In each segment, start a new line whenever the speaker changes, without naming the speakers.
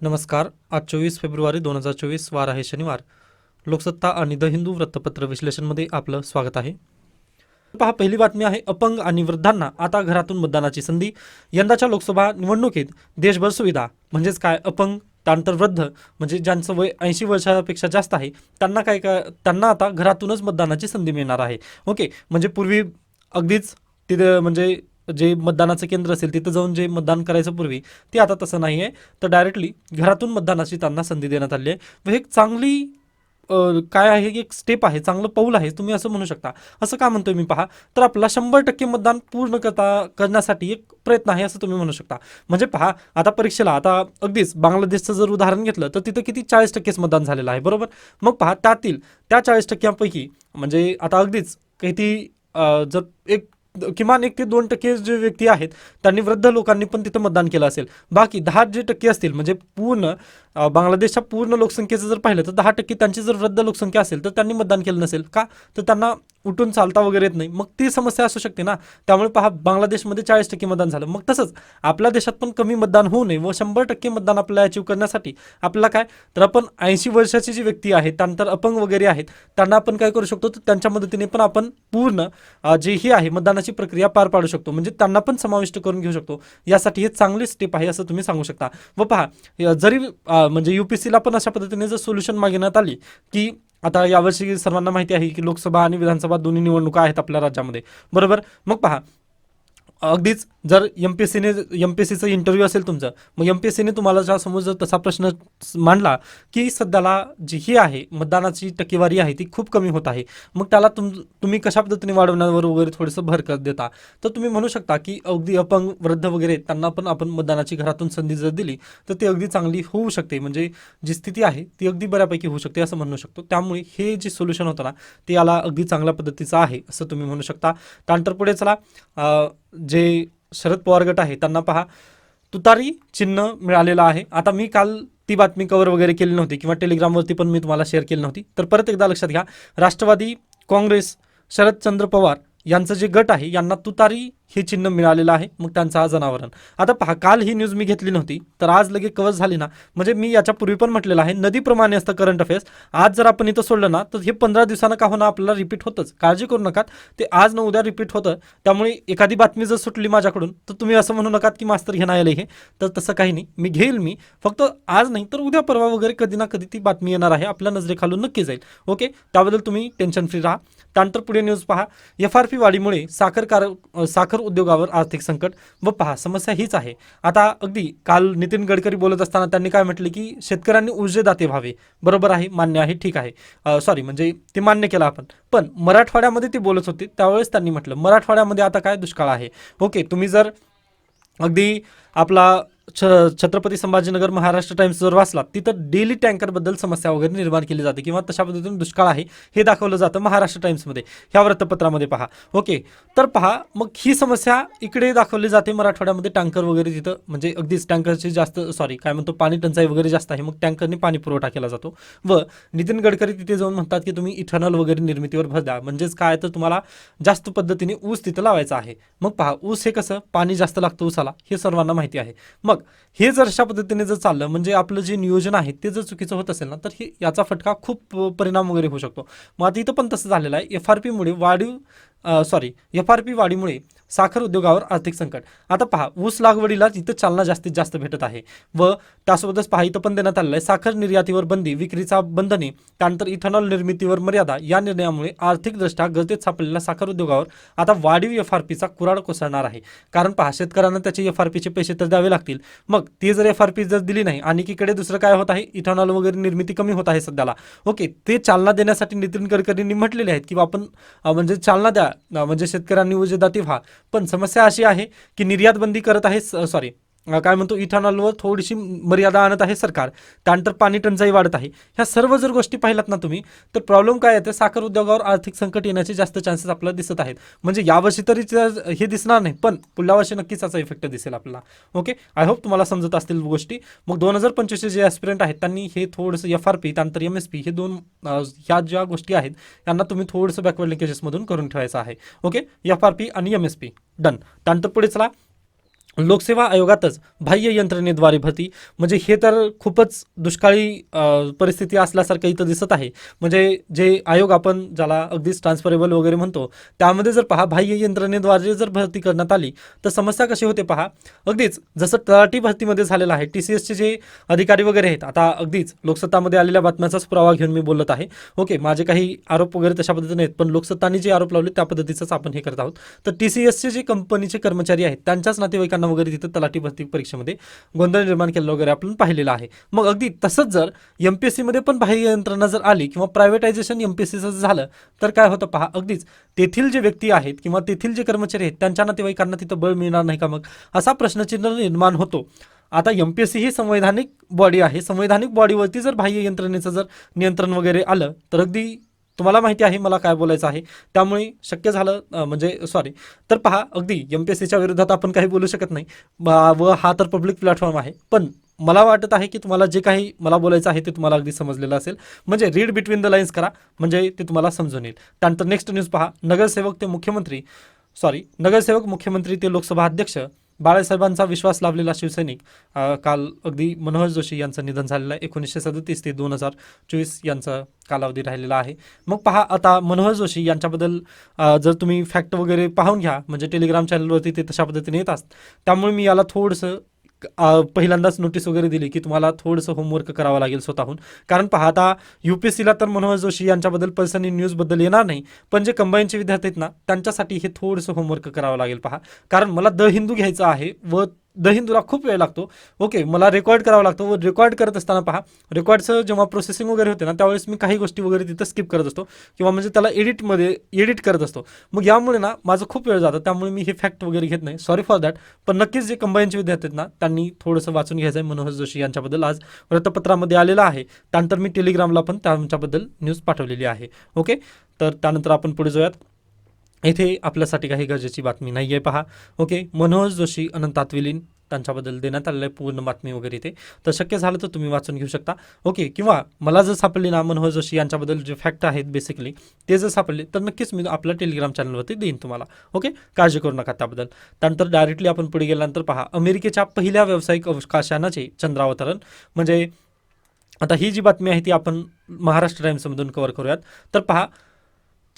नमस्कार. आज चोवीस फेब्रुवारी दोन हजार चोवीस वार आहे शनिवार. लोकसत्ता आणि द हिंदू वृत्तपत्र विश्लेषणमध्ये आपलं स्वागत आहे. पहा पहिली बातमी आहे अपंग आणि वृद्धांना आता घरातून मतदानाची संधी. यंदाच्या लोकसभा निवडणुकीत देशभर सुविधा. म्हणजेच काय? अपंग त्यानंतर वृद्ध म्हणजे ज्यांचं वय ऐंशी वर्षापेक्षा जास्त आहे त्यांना काय काय त्यांना आता घरातूनच मतदानाची संधी मिळणार आहे. ओके म्हणजे पूर्वी अगदीच तिथे म्हणजे जे मतदानाचं केंद्र असेल तिथं जाऊन जे मतदान करायचं पूर्वी ते आता तसं नाही आहे. तर डायरेक्टली घरातून मतदानाची त्यांना संधी देण्यात आली आहे. व एक चांगली काय आहे? की एक स्टेप आहे चांगलं पाऊल आहे तुम्ही असं म्हणू शकता. असं का म्हणतोय मी पहा? तर आपला शंभर टक्के मतदान पूर्ण करता करण्यासाठी एक प्रयत्न आहे असं तुम्ही म्हणू शकता. म्हणजे पहा आता परीक्षेला आता अगदीच बांगलादेशचं जर उदाहरण घेतलं तर तिथं किती चाळीस टक्केच मतदान झालेलं आहे बरोबर? मग पहा त्यातील त्या चाळीस टक्क्यांपैकी म्हणजे आता अगदीच काही जर एक किमान एक ते दोन टक्के जे व्यक्ती आहेत त्यांनी वृद्ध लोकांनी पण तिथं मतदान केलं असेल. बाकी दहा जे टक्के असतील म्हणजे पूर्ण बांगलादेशच्या पूर्ण लोकसंख्येचं जर पाहिलं तर दहा टक्के त्यांची जर वृद्ध लोकसंख्या असेल तर त्यांनी मतदान केलं नसेल का? तर त्यांना उठून चालता वगैरे येत नाही. मग ती समस्या असू शकते ना? त्यामुळे पहा बांगलादेशमध्ये चाळीस टक्के मतदान झालं. मग तसंच आपल्या देशात पण कमी मतदान होऊ नये व शंभर टक्के मतदान आपल्याला अचीव करण्यासाठी आपल्याला काय? तर आपण ऐंशी वर्षाची जी व्यक्ती आहे त्यानंतर अपंग वगैरे आहेत त्यांना आपण काय करू शकतो? तर त्यांच्या मदतीने पण आपण पूर्ण जे ही आहे मतदानाची प्रक्रिया पार पाडू शकतो. म्हणजे त्यांना पण समाविष्ट करून घेऊ शकतो. यासाठी हे चांगली स्टेप आहे असं तुम्ही सांगू शकता. व पहा जरी म्हणजे युपीसीला पण अशा पद्धतीने जर सोल्युशन मागण्यात आली की आता यावर्षी सर्वांना माहिती आहे की लोकसभा आणि विधानसभा दोन्ही निवडणुका आहेत आपल्या राज्यामध्ये. बरोबर? मग पहा अगदीच जर एम पी एस सीने एम पी एस सीचं इंटरव्ह्यू असेल तुमचं मग एम पी एस सीने तुम्हाला ज्या समोर जर तसा प्रश्न मांडला की सध्याला जी ही आहे मतदानाची टक्केवारी आहे ती खूप कमी होत आहे. मग त्याला तुम तुम्ही कशा पद्धतीने वाढवण्यावर वगैरे थोडंसं भर कर देता? तर तुम्ही म्हणू शकता की अगदी अपंग वृद्ध वगैरे त्यांना पण आपण मतदानाची घरातून संधी जर दिली तर ती अगदी चांगली होऊ शकते. म्हणजे जी स्थिती आहे ती अगदी बऱ्यापैकी होऊ शकते असं म्हणू शकतो. त्यामुळे हे जे सोल्युशन होतं ना ते याला अगदी चांगल्या पद्धतीचं आहे असं तुम्ही म्हणू शकता. त्यानंतर पुढे चला जे शरद पवार गट आहे त्यांना पहा. तुतारी चिन्ह मिळालेलं आहे. आता मी काल ती बातमी कवर वगैरे केली नव्हती किंवा टेलिग्रामवरती पण मी तुम्हाला शेअर केली नव्हती. तर परत एकदा लक्षात घ्या. राष्ट्रवादी काँग्रेस शरदचंद्र पवार यांचं जे गट आहे यांना तुतारी हे चिन्ह मिळालेलं आहे. मग त्यांचं आज अनावरण. आता पहा काल ही न्यूज मी घेतली नव्हती तर आज लगे कवच झाली ना. म्हणजे मी याच्या पूर्वी पण म्हटलेलं आहे नदीप्रमाणे असतं करंट अफेअर्स आज जर आपण इथं सोडलं ना तर हे पंधरा दिवसानं का होणं आपल्याला रिपीट होतंच. काळजी करू नका ते आज न उद्या रिपीट होतं. त्यामुळे एखादी बातमी जर सुटली माझ्याकडून तर तुम्ही असं म्हणू नका की मास्तर घेणं आलं हे. तर तसं काही नाही. मी घेईल मी. फक्त आज नाही तर उद्या परवा वगैरे कधी ना कधी ती बातमी येणार आहे. आपल्या नजरेखालून नक्की जाईल. ओके? त्याबद्दल तुम्ही टेन्शन फ्री राहा. त्यानंतर पुढे न्यूज पहा. एफ आर पी वाढीमुळे साखर कार साखर साखर उद्योगावर आर्थिक संकट व पहा समस्या हीच आहे. आता अगदी काल नितीन गडकरी बोलत असताना त्यांनी काय म्हटले की शेतकऱ्यांनी ऊर्जेदाते व्हावे. बरोबर आहे मान्य आहे ठीक आहे. सॉरी म्हणजे ते मान्य केलं आपण. पण मराठवाड्यामध्ये ते बोलत होते त्यावेळेस त्यांनी म्हटलं मराठवाड्यामध्ये आता काय दुष्काळ आहे? ओके तुम्ही जर अगदी आपला छ छत्रपती संभाजीनगर महाराष्ट्र टाइम्स जर वाचला तिथं डेली टँकरबद्दल समस्या वगैरे निर्माण केली जाते किंवा तशा पद्धतीने दुष्काळ आहे हे दाखवलं जातं महाराष्ट्र टाइम्समध्ये. ह्या वृत्तपत्रामध्ये पहा. ओके. तर पहा मग ही समस्या इकडे दाखवली जाते मराठवाड्यामध्ये टँकर वगैरे तिथं म्हणजे अगदीच टँकरची जास्त सॉरी काय म्हणतो पाणी टंचाई वगैरे जास्त आहे मग टँकरने पाणी पुरवठा केला जातो. व नितीन गडकरी तिथे जाऊन म्हणतात की तुम्ही इथेनॉल वगैरे निर्मितीवर भर द्या. म्हणजेच काय तर तुम्हाला जास्त पद्धतीने ऊस तिथं लावायचा आहे. मग पहा ऊस हे कसं पाणी जास्त लागतं ऊसाला हे सर्वांना माहिती आहे. मग हे जर अशा पद्धतीने जर चाललं म्हणजे आपलं जे नियोजन आहे ते जर चुकीचं होत असेल ना तर हे याचा फटका खूप परिणाम वगैरे होऊ शकतो. मग आता इथं पण तसं झालेलं आहे. एफ आर पीमुळे वाढीव सॉरी एफ आर पी वाढीमुळे साखर उद्योगावर आर्थिक संकट. आता पहा ऊस लागवडीला इथं चालना जास्तीत जास्त भेटत आहे. व त्यासोबतच पहा इथं पण देण्यात आलेलं आहे. साखर निर्यातीवर बंदी विक्रीचा बंधने त्यानंतर इथेनॉल निर्मितीवर मर्यादा या निर्णयामुळे आर्थिकदृष्ट्या गर्दीत सापडलेल्या साखर उद्योगावर आता वाढीव एफ आर पीचा कुराड कोसळणार आहे. कारण पहा शेतकऱ्यांना त्याचे एफ आर पीचे पैसे तर द्यावे लागतील. मग ते जर एफ आर पी जर दिली नाही आणि एकीकडे दुसरं काय होत आहे? इथेनॉल वगैरे निर्मिती कमी होत आहे सध्याला. ओके ते चालना देण्यासाठी नितीन गडकरींनी म्हटलेले आहेत की आपण म्हणजे चालना द्या. म्हणजे शेतकऱ्यांनी ऊर्जेदाती व्हा पण समस्या अशी आहे की निर्यात बंदी करत आहे सॉरी काय म्हणतो इथेनॉलवर थोडीशी मर्यादा आणत आहे सरकार. त्यानंतर पाणी टंचाई वाढत आहे. ह्या सर्व जर गोष्टी पाहिल्यात ना तुम्ही तर प्रॉब्लेम काय येते साखर उद्योगावर आर्थिक संकट येण्याचे जास्त चान्सेस आपल्याला दिसत आहेत. म्हणजे यावर्षी तरी हे दिसणार नाही पण पुढल्या वर्षी नक्कीच याचा इफेक्ट दिसेल आपल्याला. ओके आय होप तुम्हाला समजत असतील गोष्टी. मग दोन हजार पंचवीसचे जे ॲस्पिरंट आहेत त्यांनी हे थोडंसं एफ आर पी त्यानंतर एम एस पी हे दोन ह्या ज्या गोष्टी आहेत त्यांना तुम्ही थोडंसं बॅकवर्ड लिंकेजेसमधून करून ठेवायचं आहे. ओके एफ आर पी आणि एम एस पी डन त्यानंतर पुढे चला. लोकसेवा आयोगातच बाह्य यंत्रणेद्वारे भरती. म्हणजे हे तर खूपच दुष्काळी परिस्थिती असल्यासारखं इथं दिसत आहे. म्हणजे जे आयोग आपण ज्याला अगदीच ट्रान्सफरेबल वगैरे म्हणतो त्यामध्ये जर पहा बाह्य यंत्रणेद्वारे जर भरती करण्यात आली तर समस्या कशी होते पहा. अगदीच जसं तलाठी भरतीमध्ये झालेलं आहे टी सी एसचे जे अधिकारी वगैरे आहेत आता अगदीच लोकसत्तामध्ये आलेल्या बातम्याचाच पुरावा घेऊन मी बोलत आहे. ओके माझे काही आरोप वगैरे तशा पद्धतीने आहेत पण लोकसत्तानी जे आरोप लावले त्या पद्धतीचंच आपण हे करत आहोत. तर टी सी एसचे जे कंपनीचे कर्मचारी आहेत त्यांच्याच नातेवाईकांना वगैरे तिथं तलाठी भरती परीक्षेमध्ये गोंधळ निर्माण केलेला वगैरे आपण पाहिलेलं आहे. मग अगदी तसंच जर एम पी एस सीमध्ये पण बाह्य यंत्रणा जर आली किंवा प्रायव्हेटायझेशन एम पी एस सीचं झालं तर काय होतं पहा अगदीच तेथील जे व्यक्ती आहेत किंवा तेथील जे कर्मचारी आहेत त्यांच्या नातेवाईकांना तिथं बळ मिळणार नाही का मग? असा प्रश्नचिन्ह निर्माण होतो. आता एम पी एस सी ही संवैधानिक बॉडी आहे. संवैधानिक बॉडीवरती जर बाह्य यंत्रणेचं जर नियंत्रण वगैरे आलं तर अगदी तुम्हाला माहिती आहे मला काय बोलायचं आहे. त्यामुळे शक्य झालं म्हणजे सॉरी तर पहा अगदी एम पी एस सीच्या विरोधात आपण काही बोलू शकत नाही. व हा तर पब्लिक प्लॅटफॉर्म आहे. पण मला वाटत आहे की तुम्हाला जे काही मला बोलायचं आहे ते तुम्हाला अगदी समजलेलं असेल. म्हणजे रीड बिटवीन द लाईन्स करा म्हणजे ते तुम्हाला समजून येईल. त्यानंतर नेक्स्ट न्यूज पहा. नगरसेवक ते मुख्यमंत्री सॉरी नगरसेवक मुख्यमंत्री ते लोकसभा अध्यक्ष बाळासाहेबांचा विश्वास लाभलेला शिवसैनिक काल अगदी मनोहर जोशी यांचं निधन झालेलं आहे. एकोणीसशे सदतीस ते दोन हजार चोवीस यांचा कालावधी राहिलेला आहे. मग पहा आता मनोहर जोशी यांच्याबद्दल जर तुम्ही फॅक्ट वगैरे पाहून घ्या म्हणजे टेलिग्राम चॅनलवरती ते तशा पद्धतीने येत त्यामुळे मी याला थोडंसं पहिल्यांदाच नोटीस वगैरे दिली की तुम्हाला थोडंसं होमवर्क करावं लागेल स्वतःहून. कारण पहा आता यू पी एस सीला तर मनोहर जोशी यांच्याबद्दल पर्सनली न्यूजबद्दल येणार नाही पण जे कंबाईनचे विद्यार्थी आहेत ना त्यांच्यासाठी हे थोडंसं होमवर्क करावं लागेल पहा. कारण मला द हिंदू घ्यायचं आहे व द हिंदूला खूप वेळ लागतो. ओके मला रेकॉर्ड करावा लागतो. व रेकॉर्ड करत असताना पहा रेकॉर्डचं जेव्हा प्रोसेसिंग वगैरे होते ना त्यावेळेस मी काही गोष्टी वगैरे तिथं स्किप करत असतो. किंवा म्हणजे त्याला एडिटमध्ये एडिट करत असतो. मग यामुळे ना माझं खूप वेळ जातं. त्यामुळे मी हे फॅक्ट वगैरे घेत नाही. सॉरी फॉर दॅट पण नक्कीच जे कंबाईनचे विद्यार्थी आहेत ना त्यांनी थोडंसं वाचून घ्यायचं आहे मनोहर जोशी यांच्याबद्दल आज वृत्तपत्रामध्ये आलेलं आहे. त्यानंतर मी टेलिग्रामला पण त्यांच्याबद्दल न्यूज पाठवलेली आहे. ओके तर त्यानंतर आपण पुढे जाऊयात. येथे आपल्यासाठी काही गरजेची बातमी नाही आहे पहा. ओके मनोहर जोशी अनंत आत्विलीन त्यांच्याबद्दल देण्यात आलेलं आहे पूर्ण बातमी वगैरे इथे. तर शक्य झालं तर तुम्ही वाचून घेऊ शकता. ओके किंवा मला जर सापडली ना मनोहर जोशी यांच्याबद्दल जे फॅक्ट आहेत बेसिकली ते जर सापडले तर नक्कीच मी आपल्या टेलिग्राम चॅनलवरती देईन तुम्हाला. ओके काळजी करू नका त्याबद्दल. त्यानंतर डायरेक्टली आपण पुढे गेल्यानंतर पहा. अमेरिकेच्या पहिल्या व्यावसायिक अवकाशानाचे चंद्रावतरण. म्हणजे आता ही जी बातमी आहे ती आपण महाराष्ट्र टाइम्समधून कव्हर करूयात. तर पहा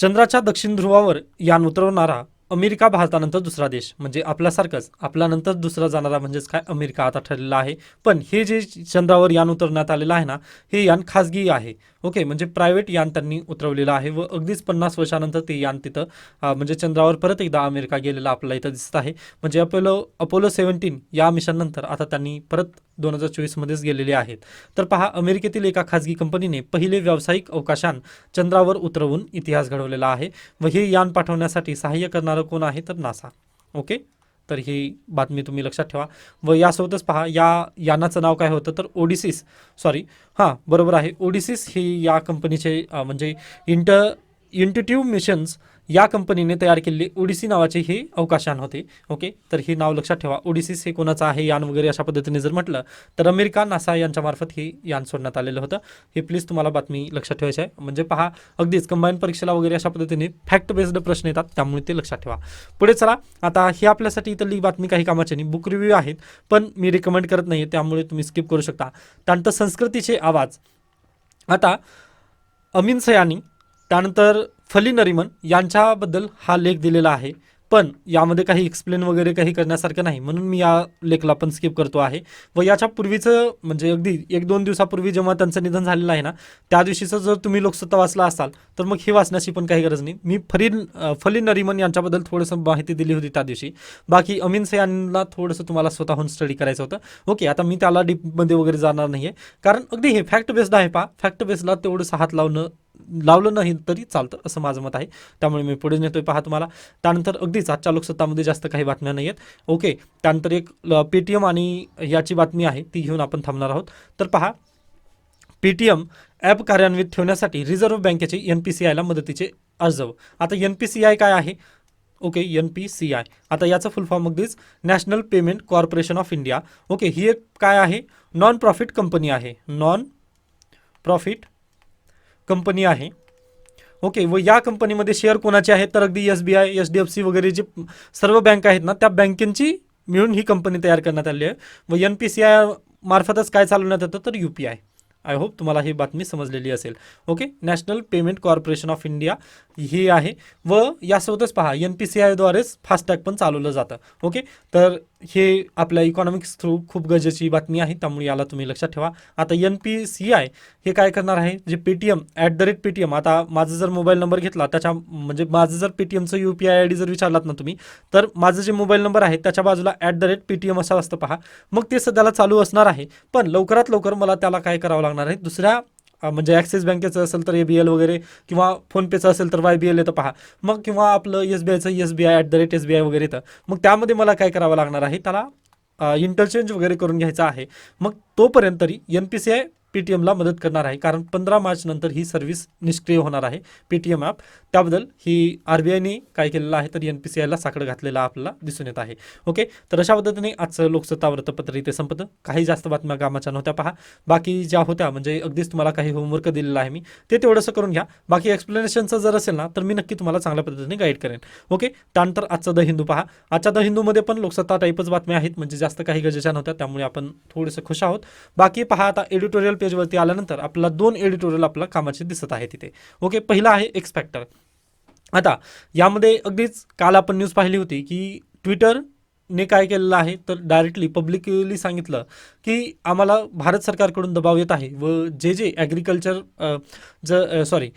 चंद्राच्या दक्षिण ध्रुवावर यान उतरवणारा अमेरिका भारतानंतर दुसरा देश. म्हणजे आपल्यासारखंच. आपल्यानंतर दुसरा जाणारा म्हणजेच काय? अमेरिका आता ठरलेला आहे. पण हे जे चंद्रावर यान उतरण्यात आलेलं आहे ना हे यान खाजगी आहे. ओके म्हणजे प्रायव्हेट यान त्यांनी उतरवलेलं आहे व अगदीच पन्नास वर्षानंतर ते यान तिथं म्हणजे चंद्रावर परत एकदा अमेरिका गेलेला आपल्याला इथं दिसत आहे. म्हणजे अपोलो अपोलो सेव्हन्टीन या मिशननंतर आता त्यांनी परत दोन हजार चोवीसमध्येच गेलेले आहेत. तर पहा अमेरिकेतील एका खाजगी कंपनीने पहिले व्यावसायिक अवकाशान चंद्रावर उतरवून इतिहास घडवलेला आहे व हे यान पाठवण्यासाठी सहाय्य करणारं कोण आहे तर नासा. ओके? तर ही बातमी तुम्ही लक्षात ठेवा. व यासोबतच पहा या यानाचं नाव काय होतं? तर ओडिसिस सॉरी हां बरोबर आहे. ओडिसिस ही या कंपनीचे म्हणजे इंट इंटिट्यूव मिशन्स या कंपनीने तयार केलेले ओडिसी नावाचे हे अवकाशयान होते. ओके तर हे नाव लक्षात ठेवा. ओडिसीस हे कोणाचं आहे? यान वगैरे अशा पद्धतीने जर म्हटलं तर अमेरिका नासा यांच्यामार्फत हे यान सोडण्यात आलेलं होतं. हे प्लीज तुम्हाला बातमी लक्षात ठेवायची आहे. म्हणजे पहा अगदीच कंबाईन परीक्षेला वगैरे अशा पद्धतीने फॅक्ट बेस्ड प्रश्न येतात त्यामुळे ते लक्षात ठेवा. पुढे चला. आता हे आपल्यासाठी इथली बातमी काही कामाची नाही बुक रिव्ह्यू आहेत पण मी रिकमेंड करत नाही त्यामुळे तुम्ही स्किप करू शकता. त्यानंतर संस्कृतीचे आवाज. आता अमीन सयानी त्यानंतर फली नरिमन यांच्याबद्दल हा लेख दिलेला आहे. पण यामध्ये काही एक्सप्लेन वगैरे काही करण्यासारखं नाही. म्हणून मी या लेखला पण स्किप करतो आहे. व याच्या पूर्वीचं म्हणजे अगदी एक दोन दिवसापूर्वी जेव्हा त्यांचं निधन झालेलं आहे ना त्या दिवशीचं जर तुम्ही लोकसत्ता वाचला असाल तर मग हे वाचण्याची पण काही गरज नाही. मी फरीन फली नरिमन यांच्याबद्दल थोडंसं माहिती दिली होती त्या दिवशी. बाकी अमीन सयानला थोडंसं तुम्हाला स्वतःहून स्टडी करायचं होतं. ओके आता मी त्याला डीपमध्ये वगैरे जाणार नाही आहे कारण अगदी हे फॅक्ट बेस्ड आहे पा फॅक्ट बेस्डला तेवढंसं हात लावणं लावलं नाही तरी चालतं असं माझं मत आहे. त्यामुळे मी पुढे नेतोय पहा तुम्हाला. त्यानंतर अगदीच आजच्या लोकसत्तामध्ये जास्त काही बातम्या नाही आहेत ओके त्यानंतर एक पेटीएम आणि याची बातमी आहे ती घेऊन आपण थांबणार आहोत. तर पहा पेटीएम ॲप कार्यान्वित ठेवण्यासाठी रिझर्व्ह बँकेचे एन पी सी आयला मदतीचे अर्ज आता एन पी सी आय काय आहे? Okay N P C I आता याचं फुल फॉर्म अगदीच national payment corporation of India okay ही एक काय आहे? नॉन प्रॉफिट कंपनी आहे. नॉन प्रॉफिट कंपनी आहे. ओके व या कंपनीमध्ये शेअर कोणाचे आहेत? तर अगदी S B I H D F C वगैरे जे सर्व बँक आहेत ना त्या बँकेची मिळून ही कंपनी तयार करण्यात आली आहे. व एन पी सी आय मार्फतच काय चालवण्यात येतं? तर U P I I hope तुम्हाला ही बातमी समजलेली असेल. Okay national payment corporation of India ही आहे. व यासोबतच पहा एन पी सी आयद्वारेच फास्टॅग पण चालवलं जातं. ओके तर हे आपल्या इकॉनॉमिक्स थ्रू खूप गरजेची बातमी आहे त्यामुळे याला तुम्ही लक्षात ठेवा. आता एन पी सी आय हे काय करणार आहे जे Paytm at the rate Paytm आता माझा जर मोबाईल नंबर घेतला त्याच्या म्हणजे माझं जर पेटीएमचं U P I I D जर विचारलात ना तुम्ही तर माझं जे मोबाईल नंबर आहे त्याच्या बाजूला ॲट द रेट पेटीएम असं असतं पहा. मग ते सध्याला चालू असणार आहे पण लवकरात लवकर मला त्याला काय करावं लागणार आहे दुसऱ्या म्हणजे ॲक्सिस बँकेचं असेल तर ए बी एल वगैरे किंवा फोनपेचं असेल तर वाय बी एल येतं पहा. मग किंवा आपलं S B आयचं S B I at the rate S B I वगैरे येतं. मग त्यामध्ये मला काय करावं लागणार आहे? त्याला इंटरचेंज वगैरे करून घ्यायचं आहे. मग तोपर्यंत तरी एन पी सी आय पेटीएमला मदत करणार आहे. कारण पंधरा मार्च नंतर ही सर्व्हिस निष्क्रिय होणार आहे. Paytm app. त्याबद्दल ही आर बी आयने काय केलेलं आहे तर एन पी सी आयला साकडं घातलेलं आपल्याला दिसून येत आहे. ओके? तर अशा पद्धतीने आजचं लोकसत्ता वृत्तपत्र इथे संपतं. काही जास्त बातम्या कामाच्या नव्हत्या पहा. बाकी ज्या होत्या म्हणजे अगदीच तुम्हाला काही होमवर्क दिलेला आहे मी ते तेवढंसं करून घ्या. बाकी एक्सप्लेनेशनचं जर असेल ना तर मी नक्की तुम्हाला चांगल्या पद्धतीने गाईड करेन. ओके? त्यानंतर आजचा द हिंदू पहा. आजच्या द हिंदूमध्ये पण लोकसत्ता टाईपच बातम्या आहेत. म्हणजे जास्त काही गरजेच्या नव्हत्या. त्यामुळे आपण थोडंसं खुश आहोत. बाकी पहा आता एडिटोरियल पेजवरती आल्यानंतर आपल्याला दोन एडिटोरियल आपल्याला कामाचे दिसत आहे तिथे ओके पहिला आहे एक्स फॅक्टर आता यामध्ये अगदीच काल आपण न्यूज पाहिली होती की ट्विटर ने काय केलेलं आहे तर डायरेक्टली पब्लिकली सांगितलं की आम्हाला भारत सरकारकडून दबाव येत आहे व जे जे ॲग्रिकल्चर ज सॉरी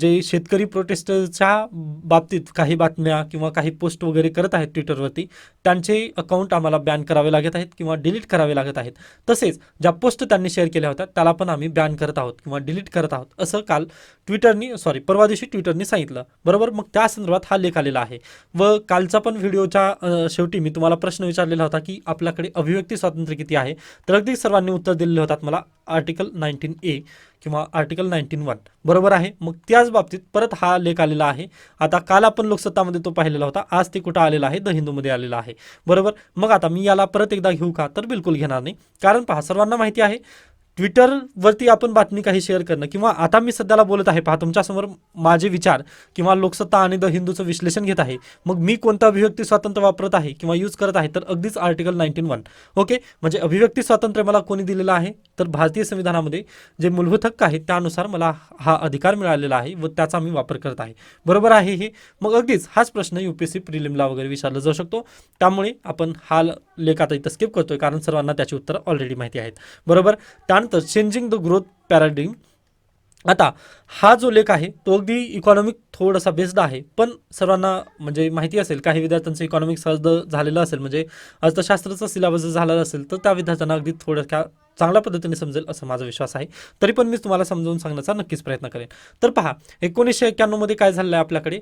जे शेतकरी प्रोटेस्टच्या बाबतीत काही बातम्या किंवा काही पोस्ट वगैरे करत आहेत ट्विटरवरती त्यांचे अकाउंट आम्हाला बॅन करावे लागत आहेत किंवा डिलीट करावे लागत आहेत. तसेच ज्या पोस्ट त्यांनी शेअर केल्या होत्या त्याला पण आम्ही बॅन करत आहोत किंवा डिलीट करत आहोत असं काल ट्विटरनी सॉरी परवा दिवशी ट्विटरनी सांगितलं. बरोबर? मग त्या संदर्भात हा लेख आलेला आहे. व कालचा पण व्हिडिओच्या शेवटी मी तुम्हाला प्रश्न विचारलेला होता की आपल्याकडे अभिव्यक्ती स्वातंत्र्य किती आहे? तर अगदी सर्वांनी उत्तर दिलेले होतात मला आर्टिकल नाईन्टीन ए किंवा आर्टिकल नाईन्टीन वन बरोबर आहे. मग त्याच बाबतीत परत हा लेख आलेला आहे. आता काल आपण लोकसत्तामध्ये तो पाहिलेला होता. आज ते कुठं आलेला आहे? द हिंदूमध्ये आलेला आहे. बरोबर? मग आता मी याला परत एकदा घेऊ का? तर बिलकुल घेणार नाही. कारण पहा सर्वांना माहिती आहे ट्विटरवरती आपण बातमी काही शेअर करणं किंवा आता मी सध्याला बोलत आहे पहा तुमच्यासमोर माझे विचार किंवा लोकसत्ता आणि द हिंदूचं विश्लेषण घेत आहे. मग मी कोणतं अभिव्यक्ती स्वातंत्र्य वापरत आहे किंवा यूज करत आहे तर अगदीच आर्टिकल नाईन्टीन वन ओके म्हणजे अभिव्यक्ती स्वातंत्र्य मला कोणी दिलेलं आहे? तर भारतीय संविधानामध्ये जे मूलभूत हक्क आहेत त्यानुसार मला हा अधिकार मिळालेला आहे व त्याचा मी वापर करत आहे. बरोबर आहे हे? मग अगदीच हाच प्रश्न यू पी एस सी प्रिलिमला वगैरे विचारला जाऊ शकतो. त्यामुळे आपण हा लेख आता इथं स्किप करतोय कारण सर्वांना त्याची उत्तरं ऑलरेडी माहिती आहेत. बरोबर? त्या त्यानंतर चेंजिंग द ग्रोथ पॅराडिम आता हा जो लेख आहे तो अगदी इकॉनॉमिक थोडासा बेस्ड आहे. पण सर्वांना म्हणजे माहिती असेल काही विद्यार्थ्यांचं इकॉनॉमिक सहज झालेलं असेल म्हणजे अर्थशास्त्राचा सिलेबस झालेला असेल तर त्या विद्यार्थ्यांना अगदी थोडक्या चांगल्या पद्धतीने समजेल असं माझा विश्वास आहे. तरी पण मी तुम्हाला समजावून सांगण्याचा नक्कीच प्रयत्न करेन. तर पहा एकोणीसशे एक्क्याण्णवमध्ये काय झालेलं आहे आपल्याकडे?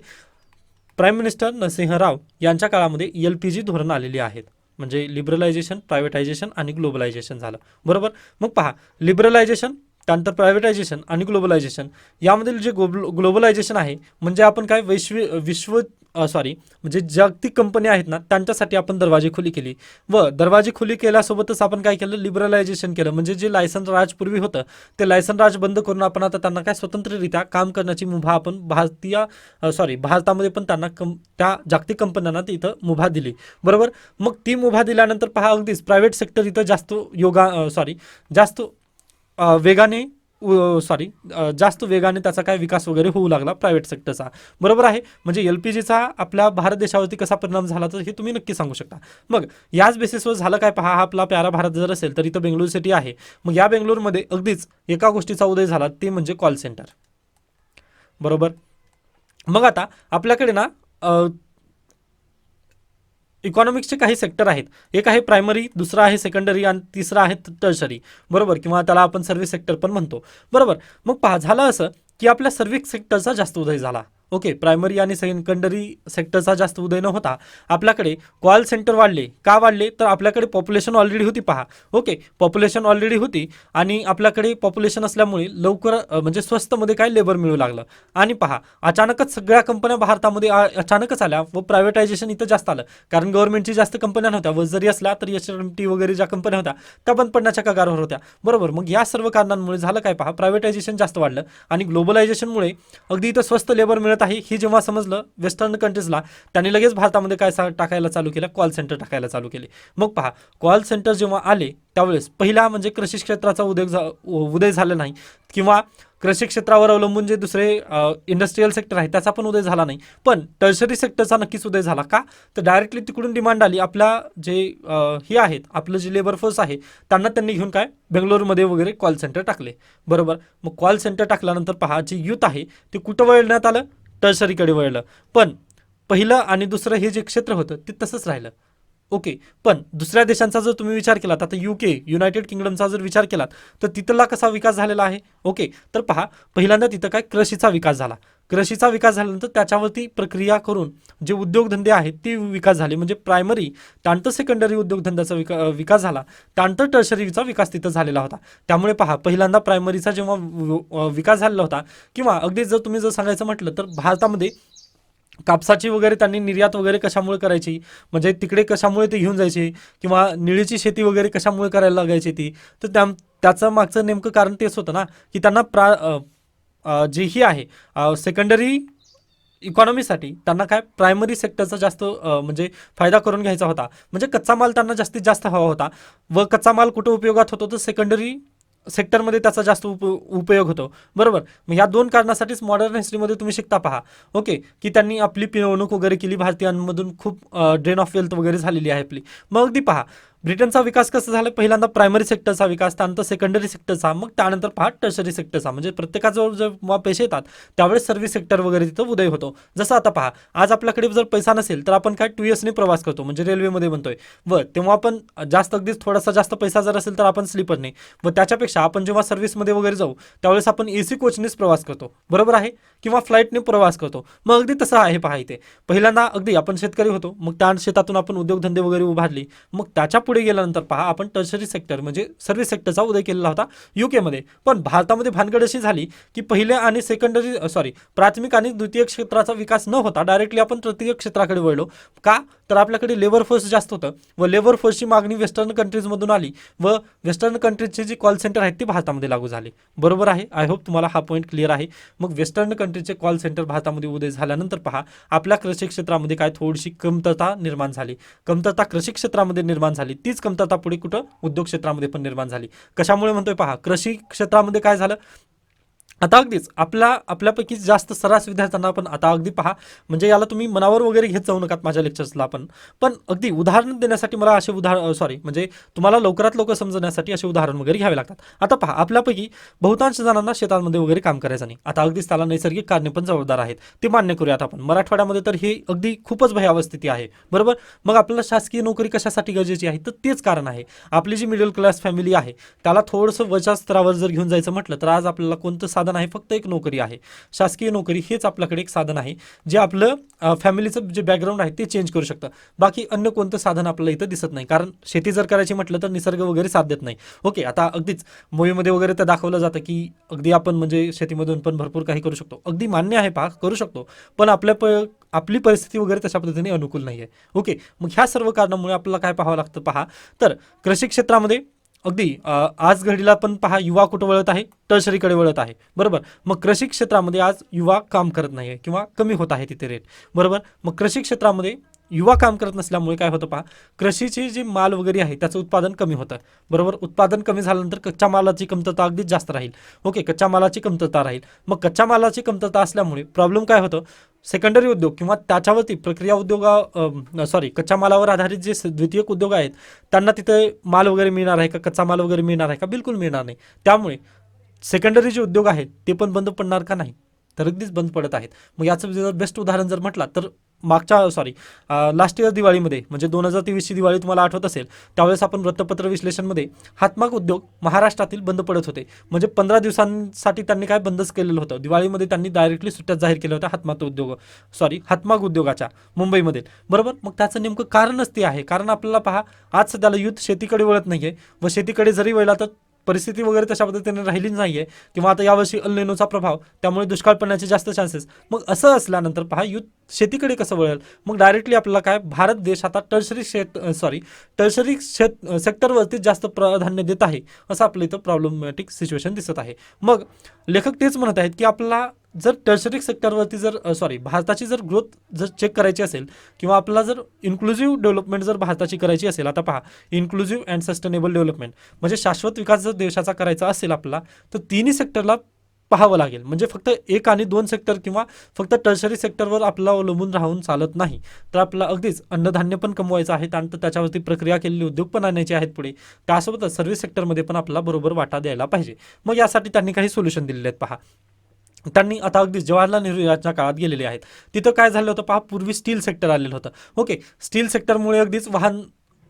प्राईम मिनिस्टर नरसिंह राव यांच्या काळामध्ये एल पी जी धोरणं आलेली आहेत म्हणजे लिबरलायझेशन प्रायव्हेटायझेशन आणि ग्लोबलायझेशन झालं. बरोबर? मग पहा लिबरलायझेशन त्यानंतर प्रायव्हेटायझेशन आणि ग्लोबलायझेशन यामधील जे ग्लोबल ग्लोबलायझेशन आहे म्हणजे आपण काय वैश्वी विश्व सॉरी म्हणजे जागतिक कंपन्या आहेत ना त्यांच्यासाठी आपण दरवाजे खुली केली. व दरवाजे खुली केल्यासोबतच आपण काय केलं? लिबरलायझेशन केलं. म्हणजे जे लायसन राज पूर्वी होतं ते लायसन राज बंद करून आपण आता त्यांना काय स्वतंत्ररित्या काम करण्याची मुभा आपण भारतीय सॉरी भारतामध्ये पण त्यांना कं त्या जागतिक कंपन्यांना तिथं इथं मुभा दिली. बरोबर? मग ती मुभा दिल्यानंतर पहा अगदीच प्रायव्हेट सेक्टर इथं जास्त योगा सॉरी जास्त वेगाने सॉरी जास्त वेगाने त्याचा काय विकास वगैरे होऊ लागला प्रायव्हेट सेक्टरचा बरोबर आहे? म्हणजे एल पी जीचा आपल्या भारत देशावरती कसा परिणाम झाला तर हे तुम्ही नक्की सांगू शकता. मग याच बेसिसवर झालं काय? पहा हा आपला प्यारा भारत जर असेल तर इथं बेंगळूर सिटी आहे. मग या बेंगळूरमध्ये अगदीच एका गोष्टीचा उदय झाला ते म्हणजे कॉल सेंटर बरोबर? मग आता आपल्याकडे ना इकॉनॉमिक्सचे काही सेक्टर आहेत. एक आहे प्रायमरी दुसरा आहे सेकंडरी आणि तिसरा आहे टर्शरी बरोबर? किंवा त्याला आपण सर्व्हिस सेक्टर पण म्हणतो. बरोबर? मग पहा झालं असं की आपल्या सर्व्हिस सेक्टरचा जास्त उदय झाला. ओके प्रायमरी आणि सेकंडरी सेक्टरचा जास्त उदय न होता. आपल्याकडे कॉल सेंटर वाढले. का वाढले? तर आपल्याकडे पॉप्युलेशन ऑलरेडी होती पहा. ओके पॉप्युलेशन ऑलरेडी होती आणि आपल्याकडे पॉप्युलेशन असल्यामुळे लवकर म्हणजे स्वस्तमध्ये काय लेबर मिळू लागलं. आणि पहा अचानकच सगळ्या कंपन्या भारतामध्ये अचानकच आल्या व प्रायव्हेटायझेशन इथं जास्त आलं. कारण गव्हर्नमेंटची जास्त कंपन्या नव्हत्या. व जरी असल्या तरी एच एम टी वगैरे ज्या कंपन्या होत्या त्या बंद पडण्याच्या कगारावर होत्या. बरोबर? मग या सर्व कारणांमुळे झालं काय पहा? प्रायव्हेटायझेशन जास्त वाढलं आणि ग्लोबलायझेशनमुळे अगदी इथं स्वस्त लेबर मिळत मिळत आहे. हे जेव्हा समजलं वेस्टर्न कंट्रीजला त्यांनी लगेच भारतामध्ये काय सा टाकायला चालू केलं? कॉल सेंटर टाकायला चालू केले. मग पहा कॉल सेंटर जेव्हा आले त्यावेळेस पहिला म्हणजे कृषी क्षेत्राचा उदय झा उदय झाला नाही. किंवा कृषी क्षेत्रावर अवलंबून जे दुसरे इंडस्ट्रीयल सेक्टर आहे त्याचा पण उदय झाला नाही. पण टर्शरी सेक्टरचा नक्कीच उदय झाला का? तर डायरेक्टली तिकडून डिमांड आली. आपल्या जे हे आहेत आपलं जे लेबर फोर्स आहे त्यांना त्यांनी घेऊन काय? बेंगलोरमध्ये वगैरे कॉल सेंटर टाकले. बरोबर? मग कॉल सेंटर टाकल्यानंतर पहा जे युथ आहे ते कुठं वळण्यात आलं? टर्शरीकडे वळलं. पण पहिलं आणि दुसरं हे जे क्षेत्र होतं ते तसंच राहिलं. ओके पण दुसऱ्या देशांचा जर तुम्ही विचार केलात आता यू के युनायटेड किंगडमचा जर विचार केलात तर तिथला कसा विकास झालेला आहे? ओके तर पहा पहिल्यांदा तिथं काय कृषीचा विकास झाला. कृषीचा विकास झाल्यानंतर त्याच्यावरती प्रक्रिया करून जे उद्योगधंदे आहेत ते विकास झाले. म्हणजे प्रायमरी त्यानंतर सेकंडरी उद्योगधंद्याचा विका विकास झाला. त्यानंतर टर्शरीचा विकास तिथं झालेला होता. त्यामुळे पहा पहिल्यांदा प्रायमरीचा जेव्हा विकास झालेला होता किंवा अगदी जर तुम्ही जर सांगायचं म्हटलं तर भारतामध्ये कापसाची वगैरे त्यांनी निर्यात वगैरे कशामुळे करायची? म्हणजे तिकडे कशामुळे ते घेऊन जायचे? किंवा निळीची शेती वगैरे कशामुळे करायला लागायची ती? तर त्या त्याचं मागचं नेमकं कारण तेच होतं ना की त्यांना प्रा अ, जे ही आहे सेकंडरी इकॉनॉमीसाठी त्यांना काय प्रायमरी सेक्टरचा जास्त म्हणजे फायदा करून घ्यायचा होता. म्हणजे कच्चा माल त्यांना जास्तीत जास्त हवा होता. व कच्चा माल कुठं उपयोगात होतो? तर सेकंडरी सेक्टरमध्ये त्याचा जास्त उप उपयोग होतो. बरोबर? मग या दोन कारणासाठीच मॉडर्न हिस्ट्रीमध्ये तुम्ही शिकता पहा. ओके की त्यांनी आपली पिळवणूक वगैरे केली. भारतीयांमधून खूप ड्रेन ऑफ वेल्थ वगैरे झालेली आहे आपली. मग अगदी पहा. ब्रिटनचा विकास कसा झाला? पहिल्यांदा प्रायमरी सेक्टरचा विकास त्यानंतर सेकंडरी सेक्टरचा मग त्यानंतर पहा टर्शरी सेक्टरचा म्हणजे प्रत्येकाजवळ जेव्हा पैसे येतात त्यावेळेस सर्व्हिस सेक्टर वगैरे तिथं उदय होतो. जसं आता पहा आज आपल्याकडे जर पैसा नसेल तर आपण काय टू इयर्सने प्रवास करतो म्हणजे रेल्वेमध्ये म्हणतोय व तेव्हा आपण जास्त अगदीच थोडासा जास्त पैसा जर असेल तर आपण स्लीपरने व त्याच्यापेक्षा आपण जेव्हा सर्व्हिसमध्ये वगैरे जाऊ त्यावेळेस आपण ए सी कोचनेच प्रवास करतो. बरोबर आहे? किंवा फ्लाईटने प्रवास करतो. मग अगदी तसं आहे पहा इथे. पहिल्यांदा अगदी आपण शेतकरी होतो. मग त्या शेतातून आपण उद्योगधंदे वगैरे उभारली. मग त्याच्या पुढे गेल्यानंतर पहा आपण टर्शरी सेक्टर म्हणजे सर्व्हिस सेक्टरचा उदय केलेला होता युकेमध्ये पण भारतामध्ये भानगड अशी झाली की पहिले आणि सेकंडरी सॉरी प्राथमिक आणि द्वितीय क्षेत्राचा विकास न होता डायरेक्टली आपण तृतीय क्षेत्राकडे वळलो. का? तर आपल्याकडे लेबर फोर्स जास्त होतं व लेबर फोर्सची मागणी वेस्टर्न कंट्रीजमधून आली व वेस्टर्न कंट्रीजचे जे कॉल सेंटर आहेत ते भारतामध्ये लागू झाले. बरोबर आहे? आय होप तुम्हाला हा पॉईंट क्लिअर आहे. मग वेस्टर्न कंट्रीचे कॉल सेंटर भारतामध्ये उदय झाल्यानंतर पहा आपल्या कृषी क्षेत्रामध्ये काय थोडीशी कमतरता निर्माण झाली. कमतरता कृषी क्षेत्रामध्ये निर्माण झाली. तीच कमतरता पुढे कुठं? उद्योग क्षेत्रामध्ये पण निर्माण झाली. कशामुळे म्हणतोय पहा कृषी क्षेत्रामध्ये काय झालं? आता अगदीच आपला आपल्यापैकी जास्त सरास विद्यार्थ्यांना पण आता अगदी पहा. म्हणजे याला तुम्ही मनावर वगैरे घेत जाऊ नकात माझ्या लेक्चर्सला पण पण अगदी उदाहरण देण्यासाठी मला असे उदाहरण सॉरी म्हणजे तुम्हाला लवकरात लवकर समजण्यासाठी असे उदाहरण वगैरे घ्यावे लागतात. आता पहा आपल्यापैकी बहुतांश जणांना शेतांमध्ये वगैरे काम करायचं नाही. आता अगदीच त्याला नैसर्गिक कारणे पण जबाबदार आहेत. ते मान्य करूयात आपण. मराठवाड्यामध्ये तर हे अगदी खूपच भयावह स्थिती आहे. बरोबर? मग आपल्याला शासकीय नोकरी कशासाठी गरजेची आहे? तर तेच कारण आहे. आपली जी मिडल क्लास फॅमिली आहे त्याला थोडंसं वच्या स्तरावर जर घेऊन जायचं म्हटलं तर आज आपल्याला कोणतं साधन आहे फक्त एक नोकरी आहे. शासकीय नोकरी हेच आपल्याकडे एक साधन आहे जे आपलं फॅमिलीचं जे बॅकग्राऊंड आहे ते चेंज करू शकतं. बाकी अन्य कोणतं साधन आपल्याला इथं दिसत नाही. कारण शेती जर करायची म्हटलं तर निसर्ग वगैरे साथ देत नाही. ओके आता अगदीच मूवीमध्ये वगैरे तर दाखवलं जातं की अगदी आपण म्हणजे शेतीमधून पण भरपूर काही करू शकतो. अगदी मान्य आहे पहा करू शकतो. पण आपल्या प आपली परिस्थिती वगैरे तशा पद्धतीने अनुकूल नाही आहे ओके मग ह्या सर्व कारणामुळे आपल्याला काय पाहावं लागतं पहा? तर कृषी क्षेत्रामध्ये अगदी आज घडीला पण पहा युवा कुठं वळत आहे? टर्शरीकडे वळत आहे. बरोबर? मग कृषी क्षेत्रामध्ये आज युवा काम करत नाही आहे किंवा कमी होत आहे तिथे रेट बरोबर? मग कृषी क्षेत्रामध्ये युवा काम करत नसल्यामुळे काय होतं पहा कृषीची जी माल वगैरे आहे त्याचं उत्पादन कमी होतं. बरोबर? उत्पादन कमी झाल्यानंतर कच्च्या मालाची कमतरता अगदीच जास्त राहील. ओके कच्च्या मालाची कमतरता राहील. मग कच्च्या मालाची कमतरता असल्यामुळे प्रॉब्लेम काय होतं? सेकंडरी उद्योग किंवा त्याच्यावरती प्रक्रिया उद्योगा सॉरी कच्च्या मालावर आधारित जे द्वितीयक उद्योग आहेत त्यांना तिथे माल वगैरे मिळणार आहे का? कच्चा माल वगैरे मिळणार आहे का? बिलकुल मिळणार नाही. त्यामुळे सेकंडरी जे उद्योग आहेत ते पण बंद पडणार का नाही? तर अगदीच बंद पडत आहेत. मग याचं जर बेस्ट उदाहरण जर म्हटलं तर मागच्या सॉरी लास्ट इयर दिवाळीमध्ये म्हणजे दोन हजार तेवीसची दिवाळी तुम्हाला आठवत असेल त्यावेळेस आपण वृत्तपत्र विश्लेषणमध्ये हातमाग उद्योग महाराष्ट्रातील बंद पडत होते. म्हणजे पंधरा दिवसांसाठी त्यांनी काय बंदच केलेलं होतं? दिवाळीमध्ये त्यांनी डायरेक्टली सुट्ट्या जाहीर केल्या होत्या हातमाग उद्योग सॉरी हातमाग उद्योगाच्या मुंबईमध्ये. बरोबर? मग त्याचं नेमकं कारणच ते आहे. कारण आपल्याला पहा आज सध्याला युथ शेतीकडे वळत नाही आहे व शेतीकडे जरी वळला तर परिस्थिती वगैरे तशा पद्धतीने राहिलीच नाही आहे किंवा आता यावर्षी अल्नेनोचा प्रभाव त्यामुळे दुष्काळ पडण्याचे जास्त चान्सेस मग असं असल्यानंतर पहा युद्ध शेतीकडे कसं वळेल? मग डायरेक्टली आपल्याला काय भारत देश आता टर्शरी शेत सॉरी टर्शरी शेत सेक्टरवरती जास्त प्राधान्य देत आहे असं आपलं इथं प्रॉब्लेमॅटिक सिच्युएशन दिसत आहे. मग लेखक तेच म्हणत आहेत की आपला जर टर्शरी सेक्टरवरती जर सॉरी भारताची जर ग्रोथ जर चेक करायची असेल किंवा आपल्याला जर इन्क्लुझिव्ह डेव्हलपमेंट जर भारताची करायची असेल आता पहा इन्क्लुझिव्ह अँड सस्टेनेबल डेव्हलपमेंट म्हणजे शाश्वत विकास जर देशाचा करायचा असेल आपला तर तिन्ही सेक्टरला पाहावं लागेल. म्हणजे फक्त एक आणि दोन सेक्टर किंवा फक्त टर्शरी सेक्टरवर आपला अवलंबून राहून चालत नाही. तर आपला अगदीच अन्नधान्य पण कमवायचं आहे त्यानंतर त्याच्यावरती प्रक्रिया केलेली उद्योग पण आणायचे आहेत पुढे. त्यासोबतच सर्व्हिस सेक्टरमध्ये पण आपला बरोबर वाटा द्यायला पाहिजे. मग यासाठी त्यांनी काही सोल्युशन दिलेले आहेत पहा. त्यांनी आता अगदी जवाहरलाल नेहरू याच्या काळात गेलेले आहेत. तिथं काय झालं होतं पहा पूर्वी स्टील सेक्टर आलेलं होतं. ओके स्टील सेक्टरमुळे अगदीच वाहन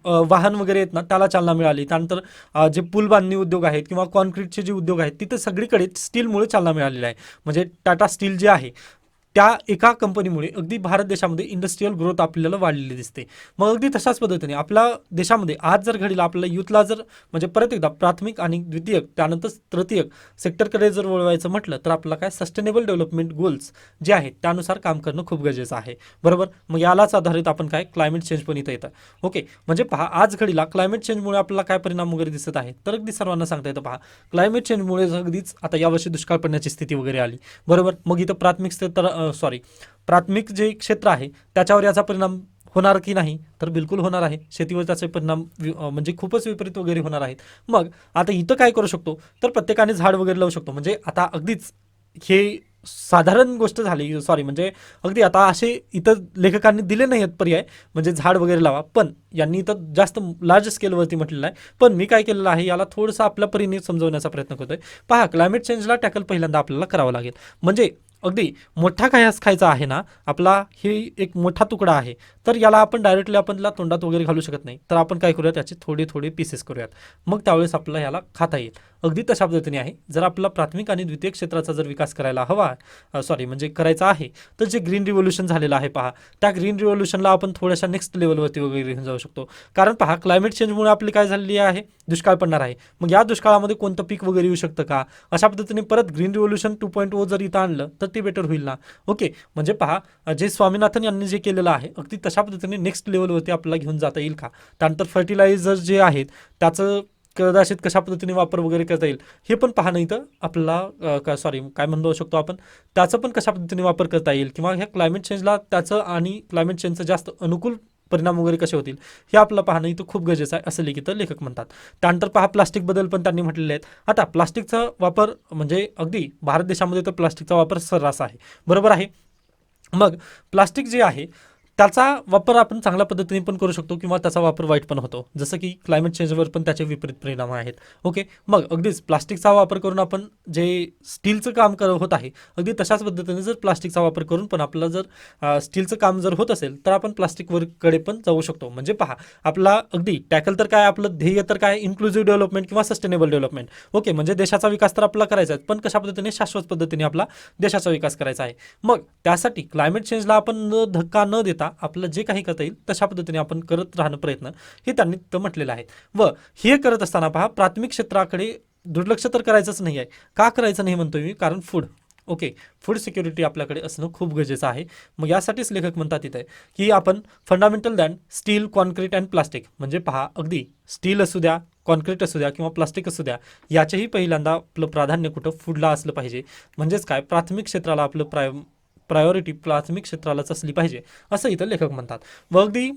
वाहन वगैरे आहेत ना त्याला चालना मिळाली. त्यानंतर जे पूल बांधणी उद्योग आहेत किंवा कॉन्क्रीटचे जे उद्योग आहेत तिथं सगळीकडे स्टीलमुळे चालना मिळालेली आहे. म्हणजे टाटा स्टील जे आहे त्या एका कंपनीमुळे अगदी भारत देशामध्ये इंडस्ट्रीयल ग्रोथ आपल्याला वाढलेली दिसते. मग अगदी तशाच पद्धतीने आपल्या देशामध्ये आज जर घडीला आपल्याला युथला जर म्हणजे परत एकदा प्राथमिक आणि द्वितीयक त्यानंतर तृतीयक सेक्टरकडे जर वळवायचं म्हटलं तर आपल्याला काय सस्टेनेबल डेव्हलपमेंट गोल्स जे आहेत त्यानुसार काम करणं खूप गरजेचं आहे. बरोबर? मग यालाच आधारित आपण काय क्लायमेट चेंज पण इथं येतं. ओके म्हणजे पहा आज घडीला क्लायमेट चेंजमुळे आपल्याला काय परिणाम वगैरे दिसत आहे तर अगदी सर्वांना सांगता येतं पहा. क्लायमेट चेंजमुळे अगदीच आता यावर्षी दुष्काळ पडण्याची स्थिती वगैरे आली. बरोबर? मग इथं प्राथमिक स्तर सॉरी प्राथमिक जे क्षेत्र आहे त्याच्यावर याचा परिणाम होणार की नाही? तर बिलकुल होणार आहे. शेतीवर त्याचे परिणाम वि- म्हणजे खूपच विपरीत वगैरे होणार आहेत. मग आता इथं काय करू शकतो? तर प्रत्येकाने झाड वगैरे लावू शकतो. म्हणजे आता अगदीच हे साधारण गोष्ट झाली सॉरी म्हणजे अगदी आता असे इथं लेखकांनी दिले नाही आहेत पर्याय म्हणजे झाड वगैरे लावा. पण यांनी इथं जास्त लार्ज स्केलवरती म्हटलेलं आहे. पण मी काय केलेलं आहे याला थोडंसं आपल्या परीने समजवण्याचा प्रयत्न करतोय. पहा क्लायमेट चेंजला टॅकल पहिल्यांदा आपल्याला करावं लागेल. म्हणजे अगदी मोठा खायास खायचा आहे ना आपला हे एक मोठा तुकडा आहे तर याला आपण डायरेक्टली आपणला तोंडात वगैरे घालू शकत नाही. तर आपण काय करूया त्याचे थोडे थोडे पीसेस करूयात. मग त्यावेळेस आपल्याला याला खाता येईल. अगदी तशा पद्धतीने आहे. जर आपला प्राथमिक आणि द्वितीय क्षेत्राचा जर विकास करायला हवा सॉरी म्हणजे करायचा आहे तर जे ग्रीन रिव्होल्युशन झालेलं आहे पहा त्या ग्रीन रिव्होल्युशनला आपण थोड्याशा नेक्स्ट लेवलवरती वगैरे घेऊन जाऊ शकतो. कारण पहा क्लायमेट चेंजमुळे आपली काय झालेली आहे? दुष्काळ पडणार आहे. मग या दुष्काळामध्ये कोणतं पीक वगैरे येऊ शकतं का? अशा पद्धतीने परत green revolution two point O जर इथं आणलं तर ते बेटर होईल ना. ओके म्हणजे पहा जे स्वामीनाथन यांनी जे केलेलं आहे अगदी तशा पद्धतीने नेक्स्ट लेवलवरती आपल्याला घेऊन जाता येईल का? त्यानंतर फर्टिलायझर जे आहेत त्याचं कदाचित कशा पद्धतीने वापर वगैरे करता येईल हे पण पाहणं इथं आपल्याला का सॉरी काय म्हणू शकतो आपण? त्याचं पण कशा पद्धतीने वापर करता येईल? किंवा ह्या क्लायमेट चेंजला त्याचं आणि क्लायमेट चेंजचं जास्त अनुकूल परिणाम वगैरे कसे होतील? हे आपलं पाहणं इथं खूप गरजेचं आहे असं लिखित लेखक म्हणतात. त्यानंतर पहा प्लास्टिकबद्दल पण त्यांनी म्हटलेले आहेत. आता प्लास्टिकचा वापर म्हणजे अगदी भारत देशामध्ये तर प्लास्टिकचा वापर सर्रास आहे. बरोबर आहे? मग प्लास्टिक जे आहे त्याचा वापर आपण चांगल्या पद्धतीने पण करू शकतो किंवा त्याचा वापर वाईट पण होतो. जसं की क्लायमेट चेंजवर पण त्याचे विपरीत परिणाम आहेत. ओके मग अगदीच प्लास्टिकचा वापर करून आपण जे स्टीलचं काम कर होत आहे अगदी तशाच पद्धतीने जर प्लास्टिकचा वापर करून पण आपलं जर स्टीलचं काम जर होत असेल तर आपण प्लास्टिकवरकडे पण जाऊ शकतो. म्हणजे पहा आपला अगदी टॅकल तर काय आपलं ध्येय तर काय इन्क्लुझिव्ह डेव्हलपमेंट किंवा सस्टेनेबल डेव्हलपमेंट ओके म्हणजे देशाचा विकास तर आपला करायचा आहे पण कशा पद्धतीने शाश्वत पद्धतीने आपला देशाचा विकास करायचा आहे. मग त्यासाठी क्लायमेट चेंजला आपण न धक्का न देता आपलं जे काही करता येईल तशा पद्धतीने आपण करत राहणं प्रयत्न हे त्यांनी तर म्हटलेलं आहे. व हे करत असताना पहा प्राथमिक क्षेत्राकडे दुर्लक्ष तर करायचंच नाही आहे. का करायचं नाही म्हणतोय मी? कारण फूड ओके फूड सिक्युरिटी आपल्याकडे असणं खूप गरजेचं आहे. मग यासाठीच लेखक म्हणतात तिथे की आपण fundamental than steel concrete and plastic म्हणजे पहा अगदी स्टील असू द्या कॉन्क्रीट असू द्या किंवा प्लास्टिक असू द्या याचेही पहिल्यांदा आपलं प्राधान्य कुठं फूडला असलं पाहिजे. म्हणजेच काय? प्राथमिक क्षेत्राला आपलं प्राय प्रायोरिटी प्राथमिक क्षेत्रालाच असली पाहिजे असं इथं लेखक म्हणतात. व अगदी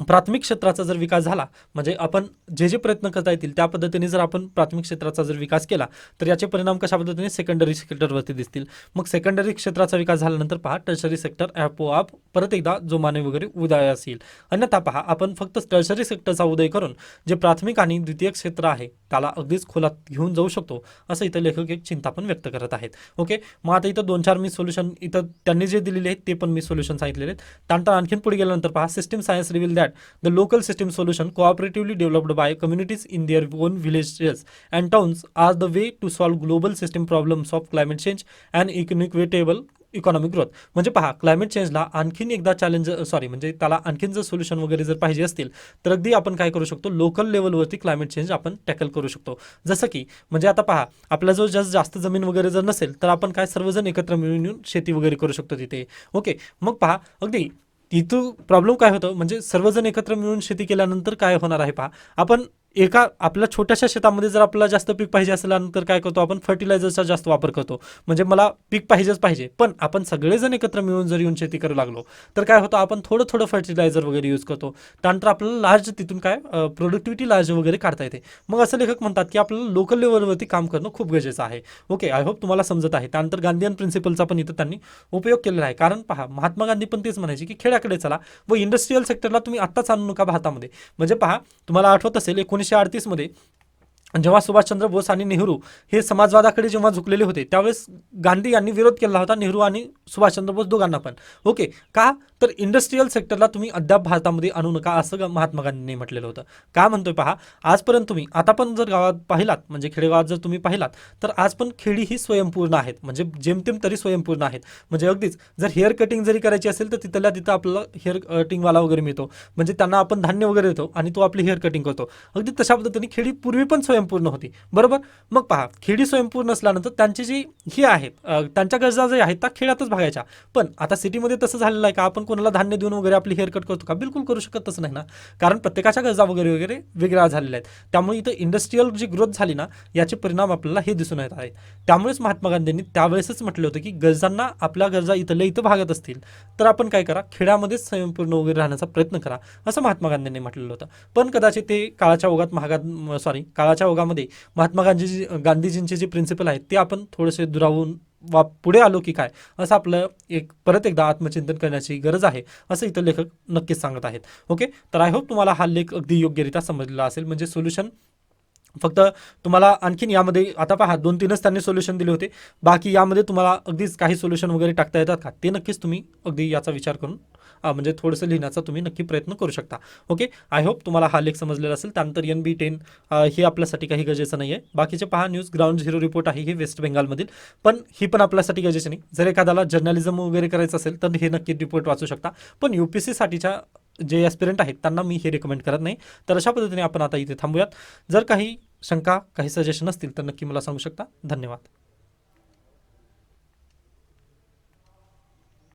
प्राथमिक क्षेत्राचा जर विकास झाला म्हणजे आपण जे जे प्रयत्न करता येतील त्या पद्धतीने जर आपण प्राथमिक क्षेत्राचा जर विकास केला तर याचे परिणाम कशा पद्धतीने सेकंडरी सेक्टरवरती दिसतील? मग सेकंडरी क्षेत्राचा विकास झाल्यानंतर पहा टर्शरी सेक्टर आपोआप परत एकदा जोमाने वगैरे उदयास येईल अन्यथा पहा आपण फक्त टर्शरी सेक्टरचा उदय करून जे प्राथमिक आणि द्वितीय क्षेत्र आहे त्याला अगदीच खोलात घेऊन जाऊ शकतो असं इथं लेखक एक चिंता पण व्यक्त करत आहेत. ओके? मग आता इथं दोन चार मी सोल्युशन इथं त्यांनी जे दिलेले आहेत ते पण मी सोल्युशन सांगितलेले आहेत. त्यानंतर आणखीन पुढे गेल्यानंतर पहा system science reveal that the local system solution cooperatively developed by communities in their own villages and towns are the way to solve global system problems of climate change and inequitable economic growth म्हणजे पहा climate चेंजला आणखीन एकदा challenge sorry म्हणजे त्याला आणखीन जर solution वगैरे जर पाहिजे असतील तर अगदी आपण काय करू शकतो? लोकल लेवलवरती क्लायमेट चेंज आपण टॅकल करू शकतो. जसं की म्हणजे आता पहा आपल्याजवळ जास्त जास्त जमीन वगैरे जर नसेल तर आपण काय सर्वजण एकत्र मिळून येऊन शेती वगैरे करू शकतो तिथे. ओके मग पहा अगदी तिथं प्रॉब्लेम काय होतं? म्हणजे सर्वजण एकत्र मिळून शेती केल्यानंतर काय होणार आहे पहा. आपण एका आपल्या छोट्याशा शेतामध्ये जर आपल्याला जास्त पीक पाहिजे असेल तर काय करतो आपण? फर्टिलायझरचा जास्त वापर करतो. म्हणजे मला पीक पाहिजेच पाहिजे. पण आपण सगळेजण एकत्र मिळून जर येऊन शेती करू लागलो तर काय होतं? आपण थोडं थोडं फर्टिलायझर वगैरे यूज करतो. त्यानंतर आपल्याला लार्ज तिथून काय? प्रोडक्टिव्हिटी लार्ज वगैरे काढता येते. मग असं लेखक म्हणतात की आपल्याला लोकल लेवलवरती काम करणं खूप गरजेचं आहे. ओके आय होप तुम्हाला समजत आहे. त्यानंतर गांधीयन प्रिन्सिपलचा पण इथं त्यांनी उपयोग केलेला आहे. कारण पहा महात्मा गांधी पण तेच म्हणायचे की खेड्याकडे चला व इंडस्ट्रीयल सेक्टरला तुम्ही आत्ताच आणू नका भारतामध्ये. म्हणजे पहा तुम्हाला आठवत असेल एकूण एकोणीसशे अडतीसमध्ये जेव्हा सुभाषचंद्र बोस आणि नेहरू हे समाजवादाकडे जेव्हा झुकलेले होते त्यावेळेस गांधी यांनी विरोध केला होता नेहरू आणि सुभाषचंद्र बोस दोघांना पण. ओके का तर इंडस्ट्रीयल सेक्टरला तुम्ही अद्याप भारतामध्ये आणू नका असं महात्मा गांधींनी म्हटलेलं होतं. का म्हणतोय पहा आजपर्यंत तुम्ही आता पण जर गावात पाहिलात म्हणजे खेडेगावात जर तुम्ही पाहिलात तर आज पण खेडी ही स्वयंपूर्ण आहेत. म्हणजे जेमतेम तरी स्वयंपूर्ण आहेत. म्हणजे अगदीच जर हेअर कटिंग जरी करायची असेल तर तिथल्या तिथं आपल्याला हेअर कटिंगवाला वगैरे मिळतो. म्हणजे त्यांना आपण धान्य वगैरे देतो आणि तो आपली हेअर कटिंग करतो. अगदी तशा पद्धतीने खेडी पूर्वी पण स्वयंपूर्ण होती. बरोबर? मग पहा खेडी स्वयंपूर्ण असल्यानंतर त्यांची जी ही आहेत त्यांच्या गरजा ज्या आहेत त्या खेड्यातच भागायच्या. पण आता सिटीमध्ये तसं झालेलं आहे का? आपण कोणाला धान्य देऊन वगैरे आपली हेअर कट करतो का? बिलकुल करू शकतच नाही ना. कारण प्रत्येकाच्या गरजा वगैरे वगैरे वेगळ्या झालेल्या आहेत. त्यामुळे इथं इंडस्ट्रीयल जी ग्रोथ झाली ना याचे परिणाम आपल्याला हे दिसून येत आहेत. त्यामुळेच महात्मा गांधींनी त्यावेळेसच म्हटलं होतं की गरजांना आपल्या गरजा इथल्या इथं भागत असतील तर आपण काय करा? खेड्यामध्येच स्वयंपूर्ण वगैरे राहण्याचा प्रयत्न करा असं महात्मा गांधींनी म्हटलेलं होतं. पण कदाचित ते काळाच्या ओघात महागा सॉरी काळाच्या ओघामध्ये महात्मा गांधीजी गांधीजींचे जे प्रिन्सिपल आहेत ते आपण थोडेसे दुरावून वा पुढे आलो की काय? असं आपलं एक परत एकदा आत्मचिंतन करण्याची गरज आहे असं इथं लेखक नक्कीच सांगत आहेत. ओके? तर आय होप तुम्हाला हा लेख अगदी योग्यरित्या समजलेला असेल. म्हणजे सोल्युशन फक्त तुम्हाला आणखीन यामध्ये आता पहा दोन तीनच त्यांनी सोल्युशन दिले होते. बाकी यामध्ये तुम्हाला अगदीच काही सोल्युशन वगैरे टाकता येतात का? ते नक्कीच तुम्ही अगदी याचा विचार करून म्हणजे थोडंसं लिहिण्याचा तुम्ही नक्की प्रयत्न करू शकता. ओके आय होप तुम्हाला हा लेख समजलेला असेल. त्यानंतर एन बी टेन हे आपल्यासाठी काही गरजेचं नाही आहे बाकीचे पहा न्यूज ग्राउंड झिरो रिपोर्ट आहे हे वेस्ट बेंगालमधील पण ही पण आपल्यासाठी गरजेची नाही. जर एखाद्याला जर्नलिझम वगैरे करायचं असेल तर हे नक्की रिपोर्ट वाचू शकता. पण यू पी सीसाठीच्या जे ॲस्पिरंट आहेत त्यांना मी हे रेकमेंड करत नाही. तर अशा पद्धतीने आपण आता इथे थांबूयात. जर काही शंका काही सजेशन असतील तर नक्की मला सांगू शकता. धन्यवाद.